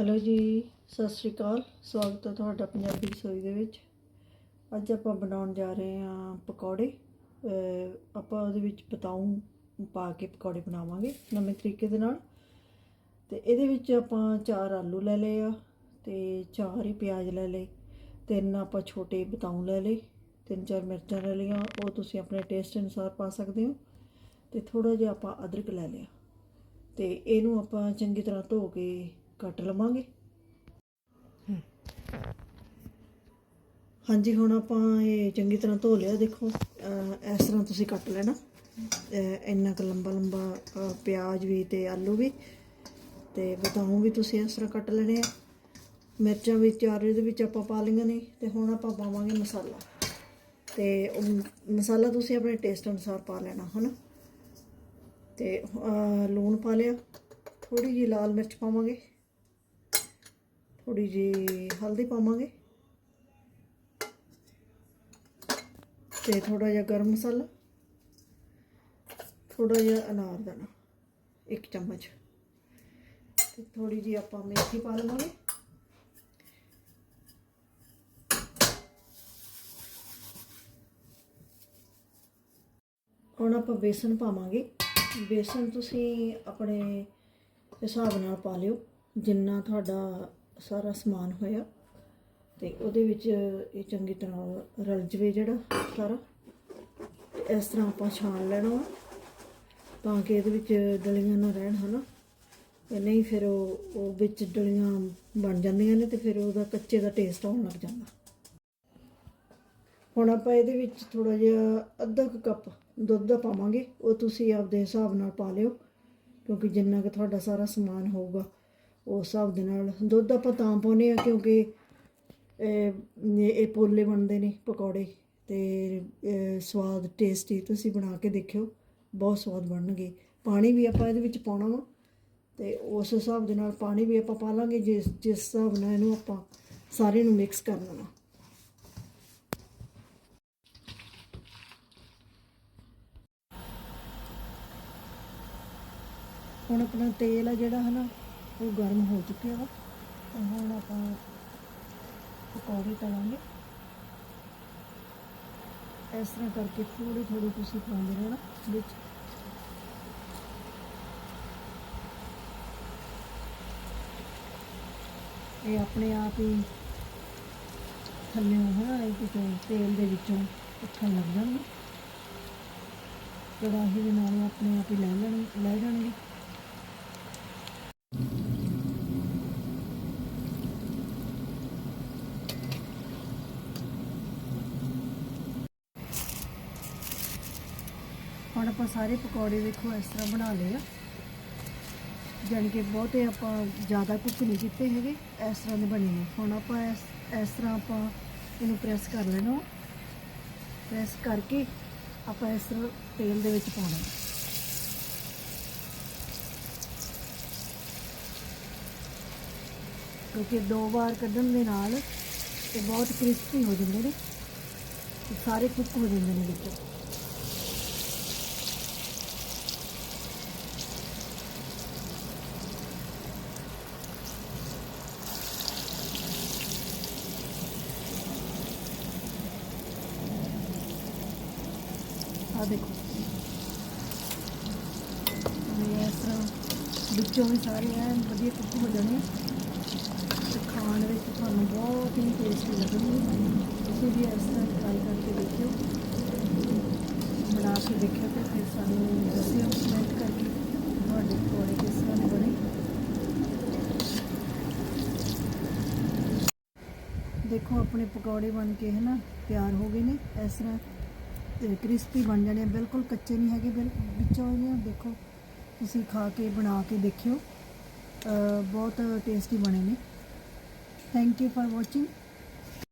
Hello ਜੀ, ਸਤਿ ਸ਼੍ਰੀ ਅਕਾਲ। ਸਵਾਗਤ ਹੈ ਤੁਹਾਡਾ ਪੰਜਾਬੀ ਰਸੋਈ ਦੇ ਵਿੱਚ। ਅੱਜ ਆਪਾਂ ਬਣਾਉਣ ਜਾ ਰਹੇ ਹਾਂ ਪਕੌੜੇ। ਆਪਾਂ ਉਹਦੇ ਵਿੱਚ ਬਤਾਉ ਪਾ ਕੇ ਪਕੌੜੇ ਬਣਾਵਾਂਗੇ ਨਵੇਂ ਤਰੀਕੇ ਦੇ ਨਾਲ। ਤੇ ਇਹਦੇ ਵਿੱਚ ਆਪਾਂ ਚਾਰ ਆਲੂ ਲੈ ਲਏ ਆ ਤੇ ਚਾਰ ਹੀ ਪਿਆਜ਼ ਲੈ ਲਏ। ਤਿੰਨ ਆਪਾਂ ਛੋਟੇ ਬਤਾਉ ਲੈ ਲਏ। ਤਿੰਨ ਚਾਰ ਮਿਰਚਾਂ ਲੈ ਲਈਆਂ, ਉਹ ਤੁਸੀਂ ਆਪਣੇ ਟੇਸਟ ਅਨੁਸਾਰ ਪਾ ਸਕਦੇ ਹੋ। ਤੇ ਥੋੜਾ ਜਿਹਾ ਆਪਾਂ ਅਦਰਕ ਲੈ ਲਿਆ। ਤੇ ਇਹਨੂੰ ਆਪਾਂ ਚੰਗੀ ਤਰ੍ਹਾਂ ਧੋ ਕੇ ਕੱਟ ਲਵਾਂਗੇ। ਹਾਂਜੀ ਹੁਣ ਆਪਾਂ ਇਹ ਚੰਗੀ ਤਰ੍ਹਾਂ ਧੋ ਲਿਆ। ਦੇਖੋ ਇਸ ਤਰ੍ਹਾਂ ਤੁਸੀਂ ਕੱਟ ਲੈਣਾ। ਇੰਨਾ ਕੁ ਲੰਬਾ ਲੰਬਾ ਪਿਆਜ਼ ਵੀ ਤੇ ਆਲੂ ਵੀ। ਤੇ ਬਤਾਉ ਵੀ ਤੁਸੀਂ ਇਸ ਤਰ੍ਹਾਂ ਕੱਟ ਲੈਣੇ ਆ। ਮਿਰਚਾਂ ਵੀ ਚਾਰ ਇਹਦੇ ਵਿੱਚ ਆਪਾਂ ਪਾ ਲਈਆਂ ਨੇ। ਤੇ ਹੁਣ ਆਪਾਂ ਪਾਵਾਂਗੇ ਮਸਾਲਾ। ਤੇ ਉਹ ਮਸਾਲਾ ਤੁਸੀਂ ਆਪਣੇ ਟੇਸਟ ਅਨੁਸਾਰ ਪਾ ਲੈਣਾ ਹਨਾ? ਤੇ ਲੂਣ ਪਾ ਲਿਆ। ਥੋੜੀ ਜਿਹੀ ਲਾਲ ਮਿਰਚ ਪਾਵਾਂਗੇ। ਥੋੜੀ ਜਿਹੀ ਹਲਦੀ ਪਾਵਾਂਗੇ। ਤੇ ਥੋੜਾ ਜਿਹਾ ਗਰਮ ਮਸਾਲਾ, ਥੋੜਾ ਜਿਹਾ ਅਨਾਰ ਦਾਣਾ, ਇੱਕ ਚਮਚ। ਤੇ ਥੋੜੀ ਜਿਹੀ ਆਪਾਂ ਮੇਥੀ ਪਾ ਲਵਾਂਗੇ। ਹੁਣ ਆਪਾਂ ਬੇਸਨ ਪਾਵਾਂਗੇ। ਬੇਸਨ ਤੁਸੀਂ ਆਪਣੇ ਹਿਸਾਬ ਨਾਲ ਪਾ ਲਿਓ। ਜਿੰਨਾ ਤੁਹਾਡਾ ਸਾਰਾ ਸਮਾਨ ਹੋਇਆ ਤੇ ਉਹਦੇ ਵਿੱਚ ਇਹ ਚੰਗੀ ਤਰ੍ਹਾਂ ਰਲ ਜਵੇ ਜਿਹੜਾ ਸਾਰਾ। ਤੇ ਇਸ ਤਰ੍ਹਾਂ ਆਪਾਂ ਛਾਣ ਲੈਣਾ ਵਾ, ਤਾਂ ਕਿ ਇਹਦੇ ਵਿੱਚ ਡਲੀਆਂ ਨਾ ਰਹਿਣ ਹਨਾ। ਤੇ ਨਹੀਂ ਫਿਰ ਉਹ ਉਹ ਵਿੱਚ ਡਲੀਆਂ ਬਣ ਜਾਂਦੀਆਂ ਨੇ ਤੇ ਫਿਰ ਉਹਦਾ ਕੱਚੇ ਦਾ ਟੇਸਟ ਆਉਣ ਲੱਗ ਜਾਂਦਾ। ਹੁਣ ਆਪਾਂ ਇਹਦੇ ਵਿੱਚ ਥੋੜਾ ਜਿਹਾ ਅੱਧਾ ਕੁ ਕੱਪ ਦੁੱਧ ਦਾ ਪਾਵਾਂਗੇ ਉਹ ਤੁਸੀਂ ਆਪਦੇ ਹਿਸਾਬ ਨਾਲ ਪਾ ਲਿਓ ਕਿਉਂਕਿ ਜਿੰਨਾ ਕਿ ਤੁਹਾਡਾ ਸਾਰਾ ਸਮਾਨ ਹੋਊਗਾ ਉਸ ਹਿਸਾਬ ਦੇ ਨਾਲ। ਦੁੱਧ ਆਪਾਂ ਤਾਂ ਪਾਉਂਦੇ ਆ ਕਿਉਂਕਿ ਇਹ ਪੋਲੇ ਬਣਦੇ ਨੇ ਪਕੌੜੇ ਤੇ ਸਵਾਦ ਟੇਸਟੀ ਤੁਸੀਂ ਬਣਾ ਕੇ ਦੇਖਿਓ, ਬਹੁਤ ਸਵਾਦ ਬਣਨਗੇ। ਪਾਣੀ ਵੀ ਆਪਾਂ ਇਹਦੇ ਵਿੱਚ ਪਾਉਣਾ ਵਾ ਤੇ ਉਸ ਹਿਸਾਬ ਦੇ ਨਾਲ ਪਾਣੀ ਵੀ ਆਪਾਂ ਪਾ ਲਾਂਗੇ, ਜਿਸ ਜਿਸ ਹਿਸਾਬ ਨਾਲ ਇਹਨੂੰ ਆਪਾਂ ਸਾਰੇ ਨੂੰ ਮਿਕਸ ਕਰ ਲੈਣਾ। ਹੁਣ ਆਪਣਾ ਤੇਲ ਆ ਜਿਹੜਾ ਹੈ ਨਾ ਉਹ ਗਰਮ ਹੋ ਚੁੱਕਿਆ ਵਾ ਤੇ ਹੁਣ ਆਪਾਂ ਪਕੌੜੇ ਤਲਾਂਗੇ। ਇਸ ਤਰ੍ਹਾਂ ਕਰਕੇ ਥੋੜੀ ਥੋੜੀ ਤੁਸੀਂ ਪਾਉਂਦੇ ਰਹਿਣਾ ਵਿੱਚ। ਇਹ ਆਪਣੇ ਆਪ ਹੀ ਥੱਲੇ ਹੈ ਇਹ ਕਿਤੇ ਤੇਲ ਦੇ ਵਿੱਚੋਂ ਉੱਠਣ ਲੱਗ ਜਾਣਗੇ। ਕੜਾਹੀ ਦੇ ਨਾਲ ਆਪਣੇ ਆਪ ਹੀ ਲੈ ਲੈਣ ਲੈ ਜਾਣਗੇ। ਹੁਣ ਆਪਾਂ ਸਾਰੇ ਪਕੌੜੇ ਦੇਖੋ ਇਸ ਤਰ੍ਹਾਂ ਬਣਾ ਲਏ ਆ। ਜਾਣੀ ਕਿ ਬਹੁਤੇ ਆਪਾਂ ਜ਼ਿਆਦਾ ਕੁੱਕ ਨਹੀਂ ਕੀਤੇ ਹੈਗੇ, ਇਸ ਤਰ੍ਹਾਂ ਦੇ ਬਣੇ ਨੇ। ਹੁਣ ਆਪਾਂ ਇਸ ਇਸ ਤਰ੍ਹਾਂ ਆਪਾਂ ਇਹਨੂੰ ਪ੍ਰੈਸ ਕਰ ਲੈਣਾ। ਪ੍ਰੈਸ ਕਰਕੇ ਆਪਾਂ ਇਸ ਤਰ੍ਹਾਂ ਤੇਲ ਦੇ ਵਿੱਚ ਪਾਉਣਾ। ਕਿਉਂਕਿ ਦੋ ਵਾਰ ਕੱਢਣ ਦੇ ਨਾਲ ਇਹ ਬਹੁਤ ਕ੍ਰਿਸਪੀ ਹੋ ਜਾਂਦੇ ਨੇ। ਸਾਰੇ ਕੁੱਕ ਹੋ ਜਾਂਦੇ ਨੇ ਵਿੱਚੋਂ। ਆ ਦੇਖੋ ਇਹ ਇਸ ਤਰ੍ਹਾਂ ਵਿੱਚੋਂ ਵੀ ਸਾਰੇ ਐਨ ਵਧੀਆ ਕੁੱਕ ਹੋ ਜਾਣੇ ਆ ਤੇ ਖਾਣ ਵਿੱਚ ਤੁਹਾਨੂੰ ਬਹੁਤ ਹੀ ਟੇਸਟੀ ਲੱਗਣਗੇ ਤੁਸੀਂ ਵੀ ਇਸ ਤਰ੍ਹਾਂ ਟਰਾਈ ਕਰਕੇ ਦੇਖਿਓ ਬਣਾ ਕੇ ਦੇਖਿਓ ਤੇ ਫਿਰ ਸਾਨੂੰ ਦੱਸਿਓ ਕਮੈਂਟ ਕਰਕੇ ਤੁਹਾਡੇ ਪਕੌੜੇ ਕਿਸ ਤਰ੍ਹਾਂ ਦੇ ਬਣੇ ਦੇਖੋ ਆਪਣੇ ਪਕੌੜੇ ਬਣ ਕੇ ਹੈ ਨਾ ਤਿਆਰ ਹੋ ਗਏ ਨੇ ਇਸ ਤਰ੍ਹਾਂ ਤੇ ਕ੍ਰਿਸਪੀ ਬਣ ਜਾਣੇ ਆ, ਬਿਲਕੁਲ ਕੱਚੇ ਨਹੀਂ ਹੈਗੇ ਬਿਲ ਵਿੱਚੋਂ ਇਹਨਾਂ ਦੇਖੋ ਤੁਸੀਂ ਖਾ ਕੇ ਬਣਾ ਕੇ ਦੇਖਿਓ। ਬਹੁਤ ਟੇਸਟੀ ਬਣੇ ਨੇ। Thank you for watching